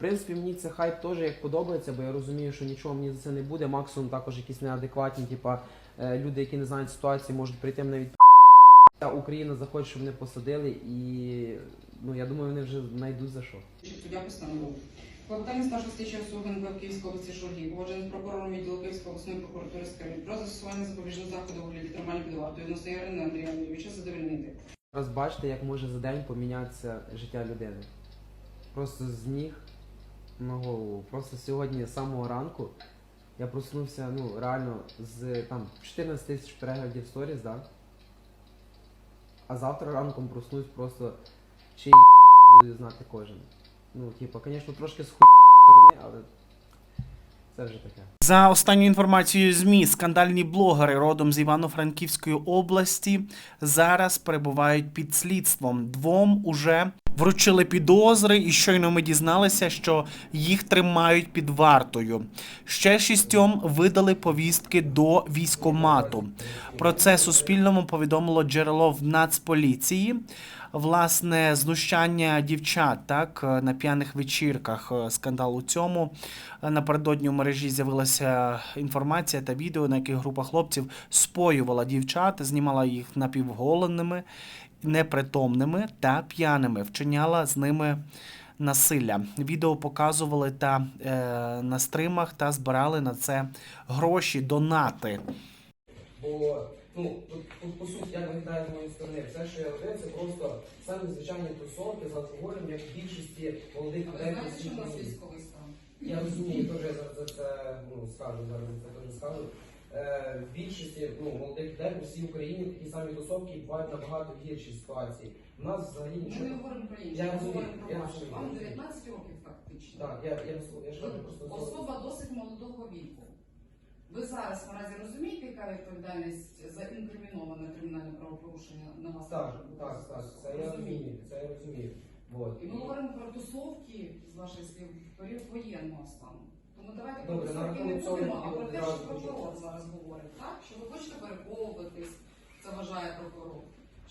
принципі, мені це хайп теж як подобається, бо я розумію, що нічого мені за це не буде. Максимум також якісь неадекватні, типа е, люди, які не знають ситуації, можуть прийти мене від Україна захоче, щоб мене посадили, і ну я думаю, вони вже знайдуть за що. Суддя постановив. Клопотання старшого слідчого суду Київської області Шургій, погоджений з прокурором відділу Київської обласної прокуратури Скарбі про застосування запобіжних заходів у тримання під вартою відносно Ярини Андрія Андрійовича задовольнити. Зараз бачите, як може за день помінятися життя людини. Просто з ніг на голову. Просто сьогодні з самого ранку я проснувся, ну, реально, з там 14 тисяч переглядів сторіс, да? А завтра ранком проснусь просто ще й буде знати кожен. Ну, типа, звісно, трошки з сторони, але це вже таке. За останньою інформацією ЗМІ, скандальні блогери родом з Івано-Франківської області зараз перебувають під слідством. Двом уже вручили підозри, і щойно ми дізналися, що їх тримають під вартою. Ще шістьом видали повістки до військомату. Про це Суспільному повідомило джерело в Нацполіції. Власне, знущання дівчат так на п'яних вечірках. е, Скандал у цьому. Напередодні у мережі з'явилася інформація та відео, на яких група хлопців споювала дівчат, знімала їх напівголеними, непритомними та п'яними, вчиняла з ними насилля. Відео показували та е, на стримах та збирали на це гроші, донати. Бо ну тут, тут по суті як виглядає з моєї сторони, все, що я робив, це просто самі звичайні тусовки з алкоголем, як в більшості молодих людей. Я розумію, теж я зараз за це ну, скажу, зараз за це теж скажу. Е, в більшості ну, молодих людей по всій Україні такі самі тусовки бувають набагато гірші ситуації. У нас взагалі Ми нічого. не говоримо про інше, Я ми розумію, говоримо я про розумію. Вам 19 років фактично. Так, я, я, я, я ж кажу просто Особа досить молодого віку. Ви зараз наразі розумієте, яка відповідальність за інкриміноване кримінальне правопорушення на вас? Так, може бути? так, так, це я розумію, це я розумію. Вот. І ми говоримо про тусовки з ваших слів в період воєнного стану. Тому давайте про тусовки не будемо, а про те, що прокурор зараз говорить, так? Що ви хочете переховуватись, це вважає прокурор.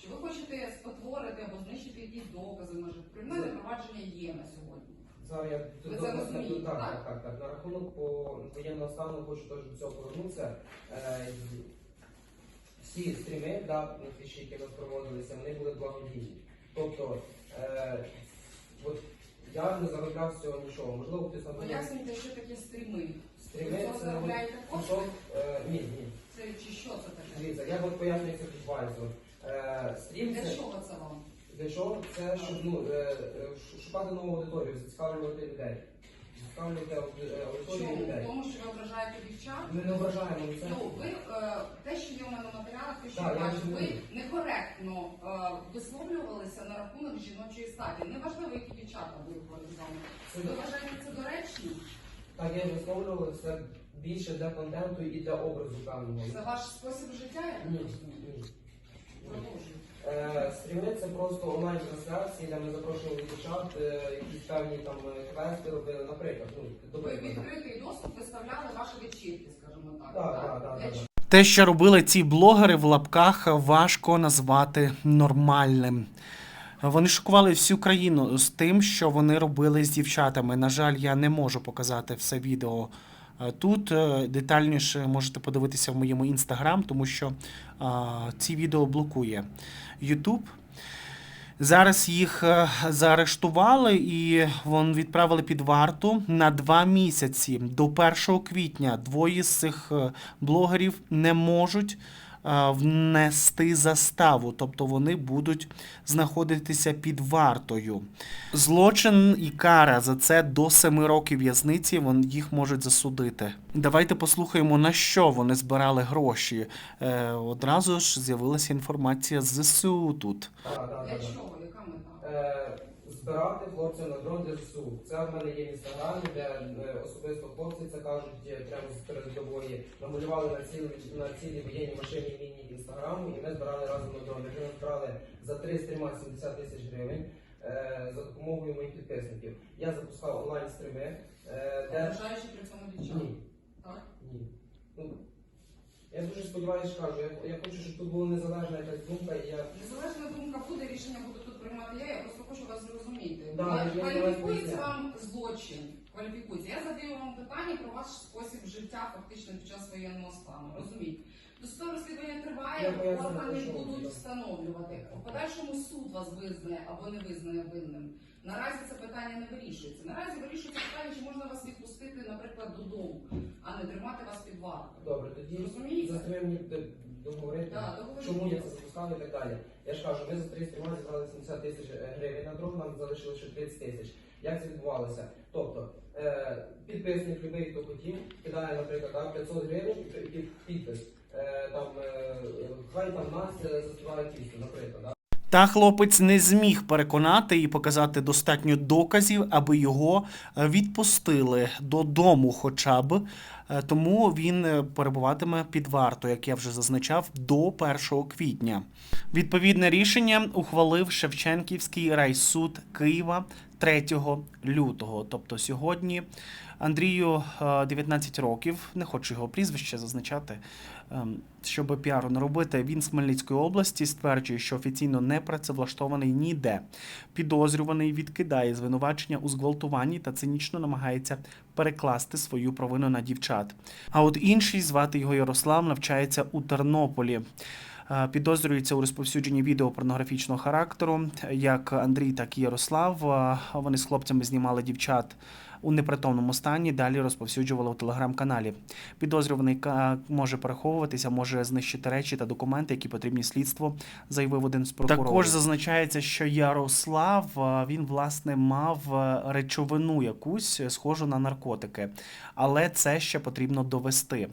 Чи ви хочете спотворити або знищити якісь докази? Може, кримінальне провадження є на сьогодні. Зараз я Ви це розумієте, так, так? так, так, так. На рахунок по воєнного стану хочу теж до цього повернутися. Е, всі стріми, да, які у нас проводилися, вони були благодійні. Тобто, е, от я не заробляв з цього нічого. Можливо, на мене Пояснюйте, що таке стріми. стріми це заробляєте кошти? Е, ні, ні. Це чи що це таке? Дивіться, я от пояснюю, це відбувається. Е, стрім Для це чого це вам? для чого? Це щоб ну, е, е, шукати нову аудиторію, зацікавлювати людей. Зацікавлювати ауди- е, аудиторію Чому? людей. Тому що ви ображаєте дівчат? Ми не вважаємо це. Ну, ви е, те, що є у мене в Так, бачу, ви некоректно е, висловлювалися на рахунок жіночої статі. Неважливо, які дівчата були з вами. Ви вважаєте це доречно? так я висловлював це більше для контенту і для образу певного. Це ваш спосіб життя, Ні, ні. Е, стріми це просто онлайн трансляції, де ми запрошували дівчат, е, якісь певні там е, квести робили, наприклад. Ну, Ви відкритий доступ виставляли ваші вечірки, скажімо так. Так, так, так, Для так. Те, що робили ці блогери в лапках, важко назвати нормальним. Вони шокували всю країну з тим, що вони робили з дівчатами. На жаль, я не можу показати все відео е, тут. Е, Детальніше можете подивитися в моєму інстаграм, тому що ці відео блокує YouTube. Зараз їх е, заарештували і вон відправили під варту на два місяці. До 1 квітня двоє з цих е, блогерів не можуть внести заставу, тобто вони будуть знаходитися під вартою. Злочин і кара за це до 7 років в'язниці. Вон їх можуть засудити. Давайте послухаємо на що вони збирали гроші. Е, Одразу ж з'явилася інформація з ЗСУ тут. Для чого? Яка мета? Збирати хлопців на дрон для ЗСУ. Це в мене є в інстаграмі, де е, особисто хлопці це кажуть прямо з передової. Намалювали на цілі на цілі воєнні машині міні інстаграму, і ми збирали разом на дрон. Ми збирали за три стріма 70 тисяч гривень е, за допомогою моїх підписників. Я запускав онлайн стріми, е, де при цьому дівчат. ні, Так? ні. Ну, я дуже сподіваюся, кажу, я, я хочу, щоб тут була незалежна якась думка, і я Незалежна думка буде, рішення буде тут приймати я, я просто хочу вас зрозуміти. Да, Кваліфікується вам злочин. Кваліфікується. Я задаю вам питання про ваш спосіб життя фактично під час воєнного стану. Розумієте? Досудове розслідування триває, органи будуть встановлювати. В подальшому суд вас визнає або не визнає винним. Наразі це питання не вирішується. Наразі вирішується питання, чи можна вас відпустити, наприклад, додому, а не тримати вас під вартою. Добре, тоді Розумієте? Договорити, Да, чому я це запускав і так далі. Я ж кажу, ми за 3 стріма зібрали 70 тисяч е, гривень, на друг нам залишили ще 30 тисяч. Як це відбувалося? Тобто, е, підписник любий, хто хотів, кидає, наприклад, да, 500 гривень і під- підпис. Е, там, е, хай там нас е, заспіває тісто, наприклад. Да? Та хлопець не зміг переконати і показати достатньо доказів, аби його е, відпустили додому, хоча б. Е, Тому він е, перебуватиме під вартою, як я вже зазначав, до 1 квітня. Відповідне рішення ухвалив Шевченківський райсуд Києва 3 лютого. Тобто сьогодні Андрію е, 19 років, не хочу його прізвище зазначати, ем, щоб піару не робити. Він з Хмельницької області стверджує, що офіційно не працевлаштований ніде. Підозрюваний відкидає звинувачення у зґвалтуванні та цинічно намагається перекласти свою провину на дівчат. А от інший звати його Ярослав навчається у Тернополі. Е, Підозрюється у розповсюдженні відео порнографічного характеру. Як Андрій, так і Ярослав. Е, Вони з хлопцями знімали дівчат у непритомному стані. Далі розповсюджували у телеграм-каналі. Підозрюваний може переховуватися, може знищити речі та документи, які потрібні слідству, заявив один з прокурорів. Також зазначається, що Ярослав е, він власне мав речовину якусь схожу на наркотики, але це ще потрібно довести.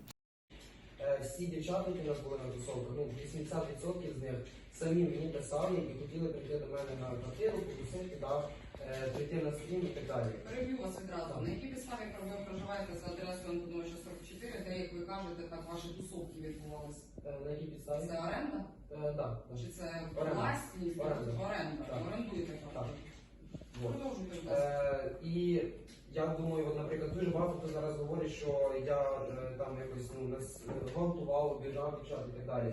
Всі дівчата, які у нас були на тусовках, ну 80% з них самі мені писали і хотіли прийти до мене на квартиру, потусити, да, е, прийти на стрім і так далі. Переб'ю вас відразу. На якій підставі ви проживаєте за адресою Антоновича 44, де, як ви кажете, так ваші тусовки відбувалися? Е, На якій підставі? Це оренда? Е, да, да. Чи це Оренда. власність? Оренда. Оренда. Так. Орендуєте Так. Вот. Продовжуйте, будь ласка. Е, і я думаю, от, наприклад, дуже багато хто зараз говорить, що я е, там якось ну, нас е, гвалтував, обіжав дівчат і так далі.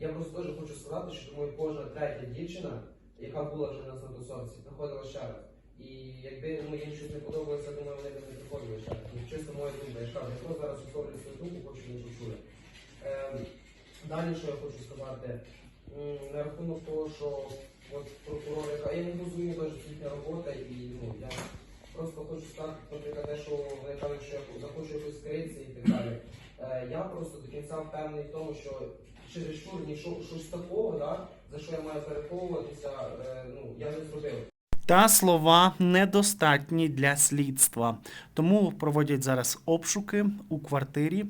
Я просто теж хочу сказати, що думаю, кожна третя дівчина, яка була вже на тусовці, приходила ще раз. І якби ну, їм щось не подобалося, думаю, вони б не приходили ще раз. Ну, Чисто моя думка, я кажу, просто зараз висловлюю свою думку, хочу не почули. Ем, далі, що я хочу сказати, на рахунок того, що от прокурор, яка я не розумію навіть їхня робота, і ну я просто хочу сказати, наприклад, те, що вони кажуть, що я захочу якось скритися і так далі. Е, я просто до кінця впевнений в тому, що через шур щось такого, да, за що я маю переховуватися, е, ну я не зробив. Та слова недостатні для слідства. Тому проводять зараз обшуки у квартирі,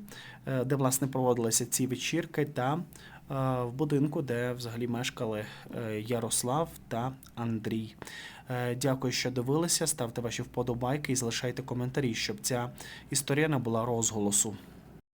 е, де власне проводилися ці вечірки, та в будинку, де взагалі мешкали е, Ярослав та Андрій. Е, Дякую, що дивилися. Ставте ваші вподобайки і залишайте коментарі, щоб ця історія не була розголосу.